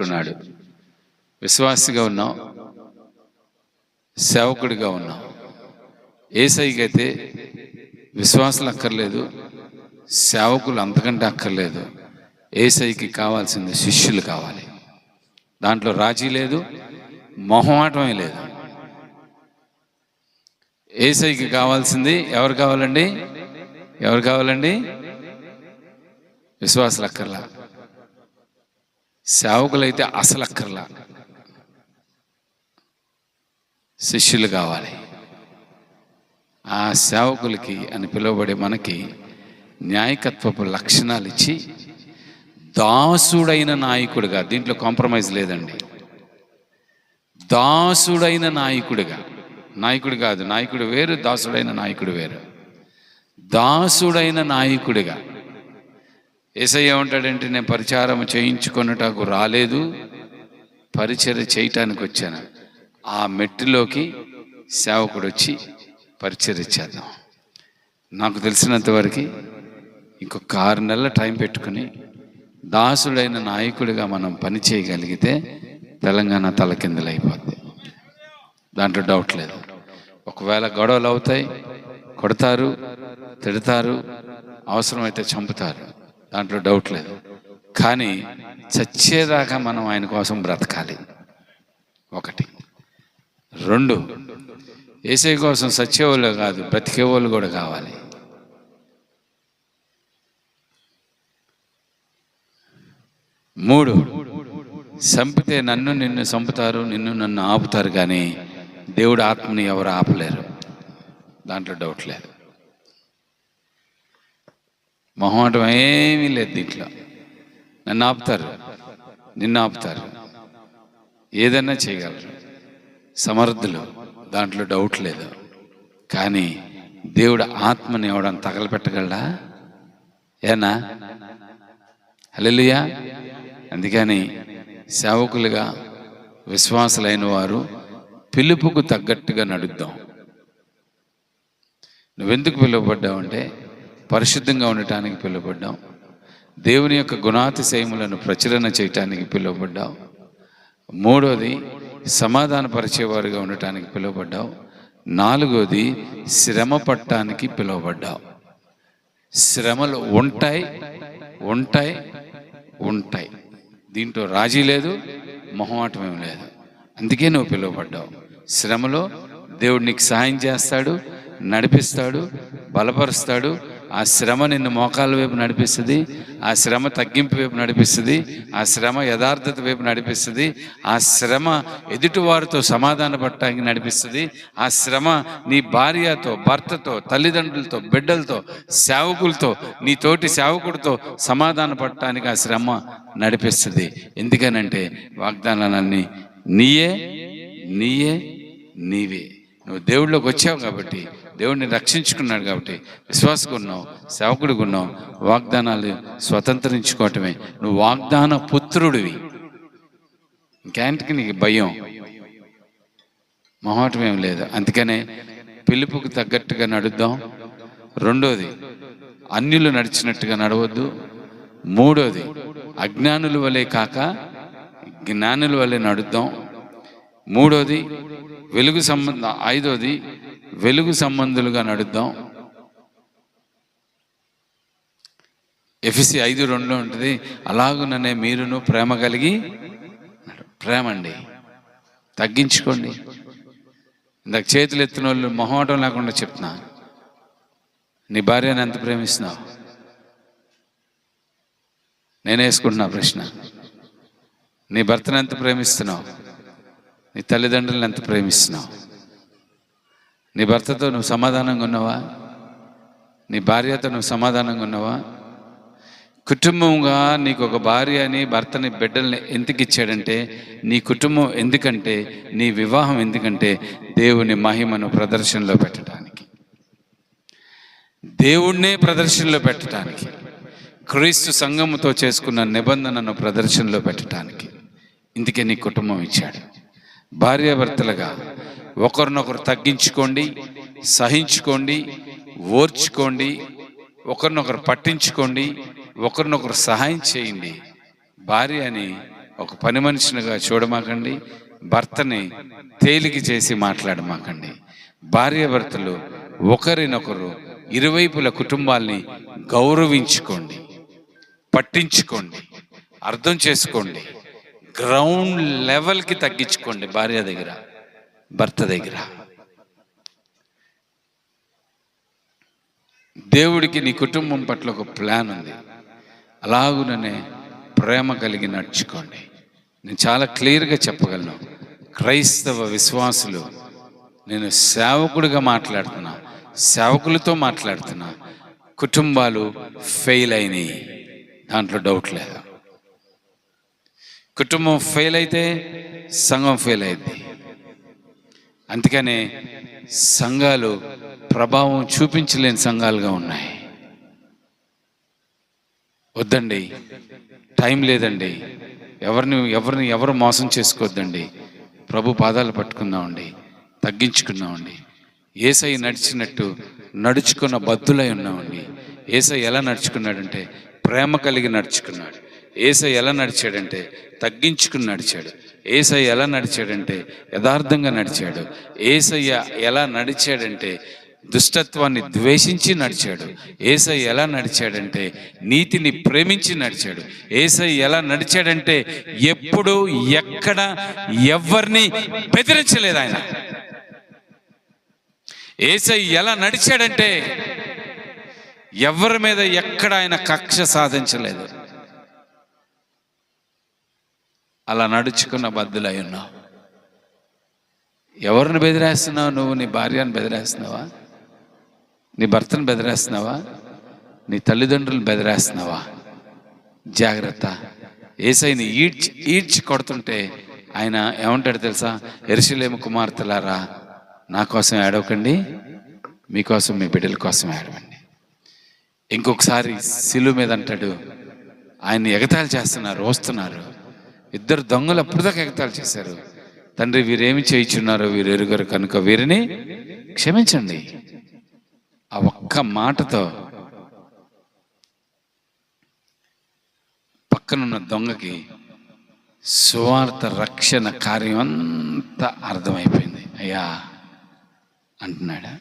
ఉన్నాడు విశ్వాసిగా ఉన్నాం. సేవకుడిగా ఉన్నాం. ఏసైకైతే విశ్వాసులు అక్కర్లేదు సేవకులు అంతకంటే అక్కర్లేదు. ఏసైకి కావాల్సింది శిష్యులు కావాలి. దాంట్లో రాజీ లేదు మొహమాటమే లేదు. ఏసైకి కావాల్సింది ఎవరు కావాలండి? ఎవరు కావాలండి? విశ్వాసులు అక్కర్లా. సేవకులైతే అసలు అక్కర్లా. శిష్యులు కావాలి. ఆ సేవకులకి అని పిలువబడే మనకి న్యాయకత్వపు లక్షణాలు ఇచ్చి దాసుడైన నాయకుడిగా దీంట్లో కాంప్రమైజ్ లేదండి. దాసుడైన నాయకుడిగా నాయకుడు కాదు నాయకుడు వేరు దాసుడైన నాయకుడు వేరు. దాసుడైన నాయకుడిగా ఏసయ్య ఏమంటాడంటే నేను పరిచారం చేయించుకొనుటకు రాలేదు పరిచర్య చేయటానికి వచ్చాను. ఆ మెట్టులోకి సేవకుడు వచ్చి పరిచర్య చేద్దాం. నాకు తెలిసినంత వరకు ఇంకొక ఆరు నెలల టైం పెట్టుకుని దాసుడైన నాయకుడిగా మనం పని చేయగలిగితే తెలంగాణ తలకిందులైపోద్ది దాంట్లో డౌట్ లేదు. ఒకవేళ గొడవలు అవుతాయి కొడతారు తిడతారు అవసరమైతే చంపుతారు. దాంట్లో డౌట్ లేదు. కానీ చచ్చేదాకా మనం ఆయన కోసం బ్రతకాలి. ఒకటి. రెండు. ఏసై కోసం సచ్చేవాళ్ళు కాదు బ్రతికేవాళ్ళు కూడా కావాలి. మూడు. చంపితే నన్ను నిన్ను చంపుతారు నిన్ను నన్ను ఆపుతారు కానీ దేవుడు ఆత్మని ఎవరు ఆపలేరు. దాంట్లో డౌట్ లేదు. మొహమాటం ఏమీ లేదు దీంట్లో. నన్ను ఆపుతారు నిన్ను ఆపుతారు. ఏదైనా చేయగలరు. సమర్థులు దాంట్లో డౌట్ లేదు. కానీ దేవుడు ఆత్మని ఎవడని తగలపెట్టగలడా? ఏనా? హలెలుయా అందుకని సేవకులుగా విశ్వాసులైన వారు పిలుపుకు తగ్గట్టుగా నడుద్దాం. నువ్వెందుకు పిలువబడ్డావు అంటే పరిశుద్ధంగా ఉండటానికి పిలువబడ్డాం. దేవుని యొక్క గుణాతిశయములను ప్రచురణ చేయటానికి పిలువబడ్డావు మూడోది సమాధానపరిచేవారుగా ఉండటానికి పిలువబడ్డావు నాలుగోది శ్రమ పట్టడానికి పిలువబడ్డావు శ్రమలు ఉంటాయి ఉంటాయి ఉంటాయి. దీంట్లో రాజీ లేదు మొహమాటమేం లేదు. అందుకే నువ్వు పిలువబడ్డావు. శ్రమలో దేవుడు నీకు సహాయం చేస్తాడు నడిపిస్తాడు బలపరుస్తాడు ఆ శ్రమ నిన్ను మోకాల వైపు నడిపిస్తుంది ఆ శ్రమ తగ్గింపు వైపు నడిపిస్తుంది ఆ శ్రమ యథార్థత వైపు నడిపిస్తుంది ఆ శ్రమ ఎదుటివారితో సమాధాన పడటానికి నడిపిస్తుంది ఆ శ్రమ నీ భార్యతో భర్తతో తల్లిదండ్రులతో బిడ్డలతో సేవకులతో నీ తోటి సేవకుడితో సమాధాన పడటానికి ఆ శ్రమ నడిపిస్తుంది. ఎందుకనంటే వాగ్దానాలన్నీ నీయే నీయే నీవే. నువ్వు దేవుళ్ళకి వచ్చావు కాబట్టి దేవుడిని రక్షించుకున్నాడు కాబట్టి విశ్వాసకు ఉన్నావు సేవకుడికి ఉన్నావు వాగ్దానాలు స్వతంత్రించుకోవటమే. నువ్వు వాగ్దాన పుత్రుడివి. ఇంకేంటికి నీకు భయం? మొహమాటం ఏం లేదు. అందుకనే పిలుపుకు తగ్గట్టుగా నడుద్దాం. రెండోది అన్యులు నడిచినట్టుగా నడవద్దు. మూడోది అజ్ఞానుల వలె కాక జ్ఞానుల వలె నడుద్దాం. మూడోది వెలుగు సంబంధం ఐదోది వెలుగు సంబంధులుగా నడుద్దాం. ఎఫ్సి ఐదు రెండు ఉంటుంది అలాగుననే మీరును ప్రేమ కలిగి ప్రేమ అండి తగ్గించుకోండి. ఇందాక చేతులు ఎత్తిన వాళ్ళు మొహమాటం లేకుండా చెప్తున్నా. నీ భార్యను ఎంత ప్రేమిస్తున్నావు? నేనేసుకుంటున్నా ప్రశ్న. నీ భర్తను ఎంత ప్రేమిస్తున్నావు? నీ తల్లిదండ్రులను ఎంత ప్రేమిస్తున్నావు? నీ భర్తతో నువ్వు సమాధానంగా ఉన్నావా? నీ భార్యతో నువ్వు సమాధానంగా ఉన్నావా? కుటుంబంగా నీకు ఒక భార్య అని భర్తని బిడ్డల్ని ఎందుకు ఇచ్చాడంటే నీ కుటుంబం ఎందుకంటే నీ వివాహం ఎందుకంటే దేవుని మహిమను ప్రదర్శనలో పెట్టడానికి. దేవుణ్ణే ప్రదర్శనలో పెట్టడానికి. క్రీస్తు సంఘముతో చేసుకున్న నిబంధనను ప్రదర్శనలో పెట్టడానికి. ఇందుకే నీ కుటుంబం ఇచ్చాడు. భార్యాభర్తలుగా ఒకరినొకరు తగ్గించుకోండి సహించుకోండి ఓర్చుకోండి ఒకరినొకరు పట్టించుకోండి ఒకరినొకరు సహాయం చేయండి. భార్య అని ఒక పని మనిషినిగా చూడమాకండి భర్తని తేలిక చేసి మాట్లాడమాకండి. భార్యాభర్తలు ఒకరినొకరు ఇరువైపుల కుటుంబాల్ని గౌరవించుకోండి పట్టించుకోండి అర్థం చేసుకోండి గ్రౌండ్ లెవెల్కి తగ్గించుకోండి భార్య దగ్గర. భర్త దగ్గర. దేవుడికి నీ కుటుంబం పట్ల ఒక ప్లాన్ ఉంది. అలాగుననే ప్రేమ కలిగి నడుచుకోండి. నేను చాలా క్లియర్గా చెప్పగలను. క్రైస్తవ విశ్వాసులు నేను సేవకుడిగా మాట్లాడుతున్నా సేవకులతో మాట్లాడుతున్నా కుటుంబాలు ఫెయిల్ అయినాయి. దాంట్లో డౌట్ లేదు. కుటుంబం ఫెయిల్ అయితే సంఘం ఫెయిల్ అయింది అందుకనే సంఘాలు ప్రభావం చూపించలేని సంఘాలుగా ఉన్నాయి. వద్దండి. టైం లేదండి. ఎవరిని ఎవరిని ఎవరు మోసం చేసుకోవద్దండి. ప్రభు పాదాలు పట్టుకుందామండి. తగ్గించుకుందామండి. ఏసై నడిచినట్టు నడుచుకున్న బద్దులై ఉన్నామండి. ఏసై ఎలా నడుచుకున్నాడంటే ప్రేమ కలిగి నడుచుకున్నాడు. ఏసై ఎలా నడిచాడంటే తగ్గించుకుని నడిచాడు. ఏసయ్య ఎలా నడిచాడంటే యథార్థంగా నడిచాడు. ఏసయ్య ఎలా నడిచాడంటే దుష్టత్వాన్ని ద్వేషించి నడిచాడు. ఏసై ఎలా నడిచాడంటే నీతిని ప్రేమించి నడిచాడు. ఏసై ఎలా నడిచాడంటే ఎప్పుడు ఎక్కడ ఎవరిని బెదిరించలేదు ఆయన. ఏసై ఎలా నడిచాడంటే ఎవరి మీద ఎక్కడ ఆయన కక్ష సాధించలేదు. అలా నడుచుకున్న బద్దులై ఉన్నావు. ఎవరిని బెదిరేస్తున్నావు? నువ్వు నీ భార్యను బెదిరేస్తున్నావా? నీ భర్తను బెదిరేస్తున్నావా? నీ తల్లిదండ్రులను బెదిరేస్తున్నావా? జాగ్రత్త. ఏసైని ఈడ్చి ఈడ్చి కొడుతుంటే ఆయన ఏమంటాడు తెలుసా? ఎరుసలేము కుమార్తెలారా నా కోసం ఏడవకండి మీకోసం మీ బిడ్డల కోసం ఏడవండి. ఇంకొకసారి సిలువ మీద అంటాడు ఆయన్ని ఎగతాళి చేస్తున్నారు వస్తున్నారు. ఇద్దరు దొంగలు అప్పటిదాకా ఎగతాలు చేశారు. తండ్రి వీరేమి చేయించున్నారో వీరు ఎరుగరు కనుక వీరిని క్షమించండి. ఆ ఒక్క మాటతో పక్కనున్న దొంగకి సువార్త రక్షణ కార్యం అంతా అర్థమైపోయింది. అయ్యా అంటున్నాడా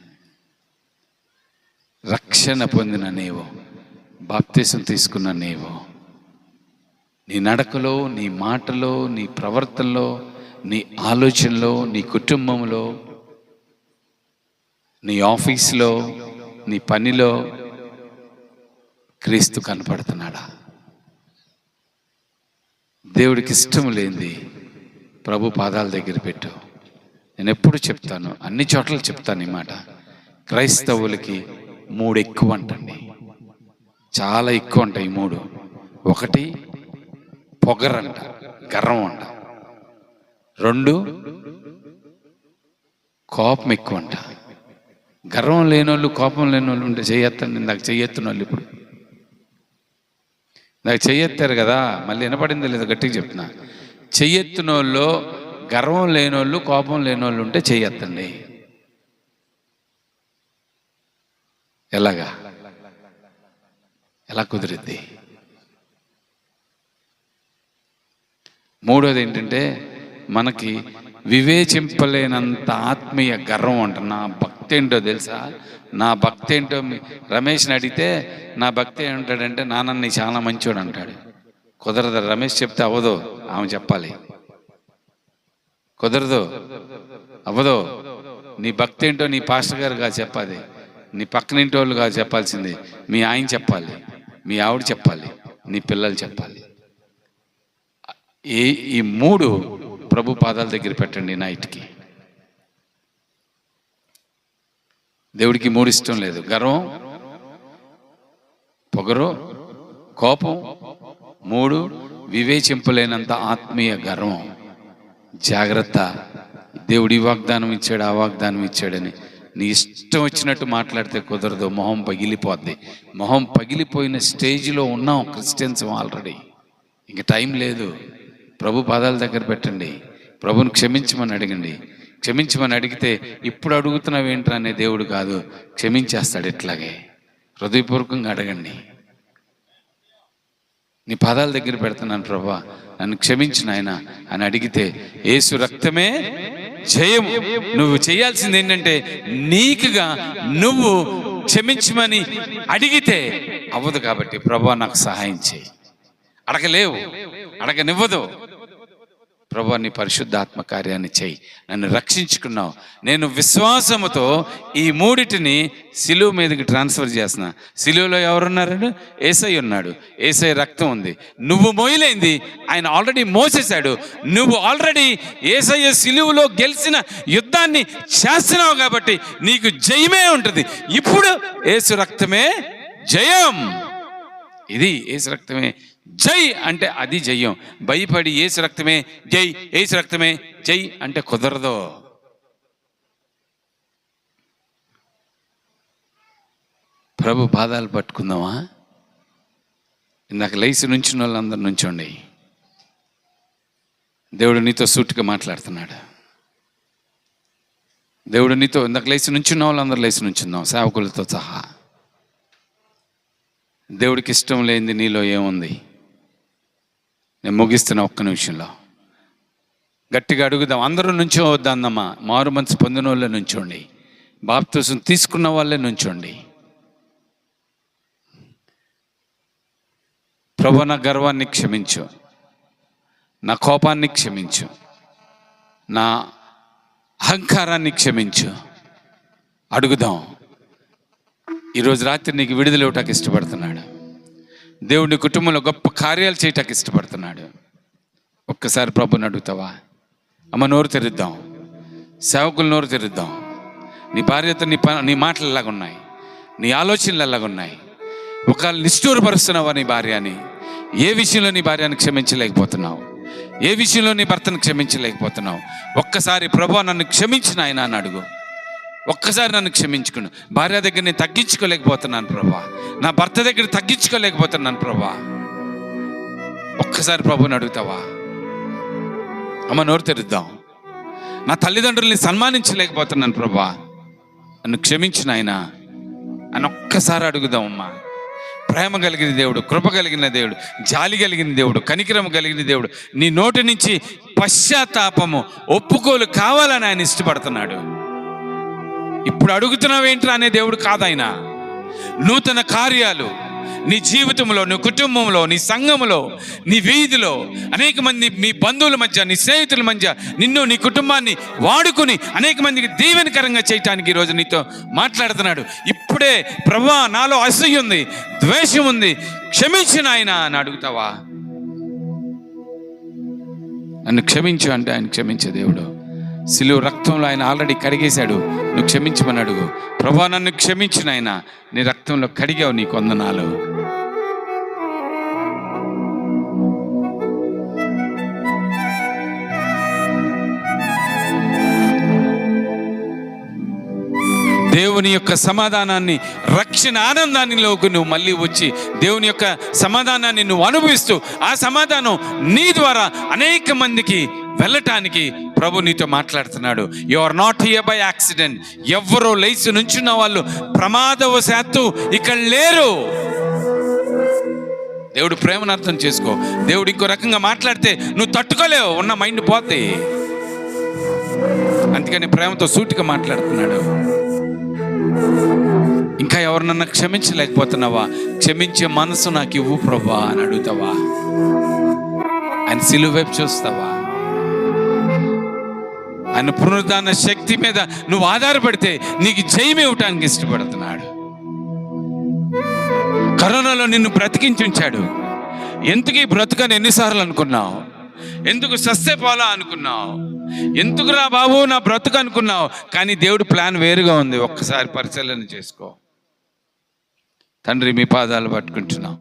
రక్షణ పొందిన నీవు బాప్తీసం తీసుకున్న నీవు నీ నడకలో నీ మాటలో నీ ప్రవర్తనలో నీ ఆలోచనలో నీ కుటుంబంలో నీ ఆఫీస్లో నీ పనిలో క్రీస్తు కనపడుతున్నాడా? దేవుడికి ఇష్టం లేనిది ప్రభు పాదాల దగ్గర పెట్టు. నేను ఎప్పుడు చెప్తాను అన్ని చోట్ల చెప్తాను ఈ మాట. క్రైస్తవులకి మూడు ఎక్కువ అంటండి. చాలా ఎక్కువ ఉంటాయి మూడు. ఒకటి పొగరంట గర్వం అంట రెండు కోపం ఎక్కువ అంట గర్వం లేనోళ్ళు కోపం లేనోళ్ళు ఉంటే చెయ్యొత్తండి ఇందాక చెయ్యెత్తున్న వాళ్ళు ఇప్పుడు. నాకు చెయ్యెత్తారు కదా మళ్ళీ వినపడింది లేదా గట్టిగా చెప్తున్నా. చెయ్యెత్తిన వాళ్ళు గర్వం లేనోళ్ళు కోపం లేనోళ్ళు ఉంటే చెయ్యెత్తండి ఎలాగా? ఎలా కుదిరిద్ది? మూడోది ఏంటంటే మనకి వివేచింపలేనంత ఆత్మీయ గర్వం అంట. నా భక్తి ఏంటో తెలుసా? నా భక్తి ఏంటో మీ- రమేష్ని అడిగితే నా భక్తి ఏమంటాడంటే నాన్నని చాలా మంచోడు అంటాడు. కుదరదు రమేష్ చెప్తే అవ్వదు ఆమె చెప్పాలి. కుదరదు అవ్వదు. నీ భక్తి ఏంటో నీ పాస్టర్ గారు కాదు చెప్పాలి. నీ పక్కనింటి వాళ్ళు కాదు చెప్పాల్సింది. మీ ఆయన చెప్పాలి. మీ ఆవిడ చెప్పాలి. నీ పిల్లలు చెప్పాలి. ఈ ఈ మూడు ప్రభు పాదాల దగ్గర పెట్టండి నైట్కి. దేవుడికి మూడు ఇష్టం లేదు. గర్వం పొగరు కోపం మూడు వివేచింపలేనంత ఆత్మీయ గర్వం. జాగ్రత్త. దేవుడి వాగ్దానం ఇచ్చాడు ఆ వాగ్దానం ఇచ్చాడని. నీ ఇష్టం వచ్చినట్టు మాట్లాడితే కుదరదు. మొహం పగిలిపోద్ది. మొహం పగిలిపోయిన స్టేజ్లో ఉన్నాం క్రిస్టియన్స్ ఆల్రెడీ. ఇంక టైం లేదు. ప్రభు పాదాల దగ్గర పెట్టండి. ప్రభుని క్షమించమని అడగండి. క్షమించమని అడిగితే ఇప్పుడు అడుగుతున్నావు ఏంట్రా అనే దేవుడు కాదు. క్షమించేస్తాడు ఇట్లాగే. హృదయపూర్వకంగా అడగండి. నీ పాదాల దగ్గర పెడుతున్నాను ప్రభా. నన్ను క్షమించిన ఆయన అని అడిగితే ఏసు రక్తమే జయం నువ్వు చేయాల్సింది ఏంటంటే నీకుగా నువ్వు క్షమించమని అడిగితే అవ్వదు కాబట్టి ప్రభా నాకు సహాయం చేయి. అడగలేవు. అడగనివ్వదు. ప్రభా నీ పరిశుద్ధాత్మ కార్యాన్ని చేయి. నన్ను రక్షించుకున్నావు. నేను విశ్వాసముతో ఈ మూడిటిని సిలువ మీదకి ట్రాన్స్ఫర్ చేసిన సిలువలో ఎవరున్నారు ఏసై ఉన్నాడు. ఏసై రక్తం ఉంది. నువ్వు మోయలేంది ఆయన ఆల్రెడీ మోసేశాడు. నువ్వు ఆల్రెడీ ఏసయ్య సిలువలో గెలిచిన యుద్ధాన్ని చేస్తున్నావు కాబట్టి నీకు జయమే ఉంటుంది. ఇప్పుడు ఏసు రక్తమే జయం. ఇది ఏసు రక్తమే జై అంటే అది జయం. భయపడి ఏసు రక్తమే జై ఏసు రక్తమే జై అంటే కుదరదు. ప్రభు పాదాలు పట్టుకుందామా? ఇందాక లేచి నుంచిన వాళ్ళందరూ నుంచోండి దేవుడు నీతో సూటిగా మాట్లాడుతున్నాడు. దేవుడు నీతో ఇందాక లేచి నుంచున్న వాళ్ళందరూ లేచి నుంచుందాం సేవకులతో సహా. దేవుడికి ఇష్టం లేనిది నీలో ఏముంది? నేను ముగిస్తున్న ఒక్క నిమిషంలో. గట్టిగా అడుగుదాం. అందరూ నుంచో వద్దన్నమ్మా. మారు మనసు పొందిన వాళ్ళే నుంచోండి. బాప్తోసం తీసుకున్న వాళ్ళే నుంచోండి. ప్రభు నా గర్వాన్ని క్షమించు. నా కోపాన్ని క్షమించు. నా అహంకారాన్ని క్షమించు. అడుగుదాం. ఈరోజు రాత్రి నీకు విడుదల ఇవ్వటానికి ఇష్టపడుతున్నాడు. దేవుడి కుటుంబంలో గొప్ప కార్యాలు చేయటానికి ఇష్టపడుతున్నాడు. ఒక్కసారి ప్రభుని అడుగుతావా? అమ్మ నోరు తెరుద్దాం. సేవకులు నోరు తెరుద్దాం. నీ భార్యతో నీ ప నీ మాటలు ఎలాగున్నాయి నీ ఆలోచనలు ఎలాగున్నాయి ఒకవేళ నిష్ఠూరపరుస్తున్నావా నీ భార్యని? ఏ విషయంలో నీ భార్యను క్షమించలేకపోతున్నావు? ఏ విషయంలో నీ భర్తను క్షమించలేకపోతున్నావు? ఒక్కసారి ప్రభు నన్ను క్షమించిన ఆయన అని అడుగు. ఒక్కసారి నన్ను క్షమించుకును. భార్య దగ్గర నేను తగ్గించుకోలేకపోతున్నాను ప్రభా. నా భర్త దగ్గర తగ్గించుకోలేకపోతున్నాను ప్రభా. ఒక్కసారి ప్రభుని అడుగుతావా? అమ్మ నోరు తెరుద్దాం. నా తల్లిదండ్రుల్ని సన్మానించలేకపోతున్నాను ప్రభా. నన్ను క్షమించిన ఆయన అని ఒక్కసారి అడుగుదాం అమ్మా. ప్రేమ కలిగిన దేవుడు కృప కలిగిన దేవుడు జాలి కలిగిన దేవుడు కనికరం కలిగిన దేవుడు నీ నోటి నుంచి పశ్చాత్తాపము ఒప్పుకోలు కావాలని ఆయన ఇష్టపడుతున్నాడు. ఇప్పుడు అడుగుతున్నావేంట్రా అనే దేవుడు కాదాయన నూతన కార్యాలు నీ జీవితంలో నీ కుటుంబంలో నీ సంఘములో నీ వీధిలో అనేక మంది మీ బంధువుల మధ్య నీ స్నేహితుల మధ్య నిన్ను నీ కుటుంబాన్ని వాడుకుని అనేక మందికి దీవెనకరంగా చేయటానికి ఈరోజు నీతో మాట్లాడుతున్నాడు. ఇప్పుడే ప్రభా నాలో అసూయ ఉంది ద్వేషం ఉంది క్షమించిన ఆయన అని అడుగుతావా? నన్ను క్షమించు అంటే ఆయన క్షమించే దేవుడు. సిలువు రక్తంలో ఆయన ఆల్రెడీ కడిగేశాడు. నువ్వు క్షమించమని అడుగు. ప్రభా నన్ను క్షమించిన ఆయన నీ రక్తంలో కడిగావు నీ కొందనాలు దేవుని యొక్క సమాధానాన్ని రక్షణ ఆనందానిలోకి నువ్వు మళ్ళీ వచ్చి దేవుని యొక్క సమాధానాన్ని నువ్వు అనుభవిస్తూ ఆ సమాధానం నీ ద్వారా అనేక మందికి వెళ్ళటానికి ప్రభు నీతో మాట్లాడుతున్నాడు. You are not here by accident ఎవరో లేచి నుంచున్న వాళ్ళు ప్రమాదవశాత్తు ఇక్కడ లేరు. దేవుడు ప్రేమను అర్థం చేసుకో. దేవుడు ఇంకో రకంగా మాట్లాడితే నువ్వు తట్టుకోలేవు. ఉన్న మైండ్ పోతే అందుకని ప్రేమతో సూటిగా మాట్లాడుతున్నాడు. ఇంకా ఎవరినన్నా క్షమించలేకపోతున్నావా? క్షమించే మనసు నాకు ఇవ్వు ప్రభా అని అడుగుతావా? ఆయన సిలువ వైపు చూస్తావా? ఆయన పునరుద్ధాన శక్తి మీద నువ్వు ఆధారపడితే నీకు జయం ఇవ్వటానికి ఇష్టపడుతున్నాడు. కరోనాలో నిన్ను బ్రతికించుంచాడు ఎందుకు ఈ బ్రతుకని ఎన్నిసార్లు అనుకున్నావు? ఎందుకు సస్తే పోలా అనుకున్నావు? ఎందుకురా బాబు నా బ్రతుకు అనుకున్నావు? కానీ దేవుడు ప్లాన్ వేరుగా ఉంది. ఒక్కసారి పరిశీలన చేసుకో. తండ్రి మీ పాదాలు పట్టుకుంటున్నాం.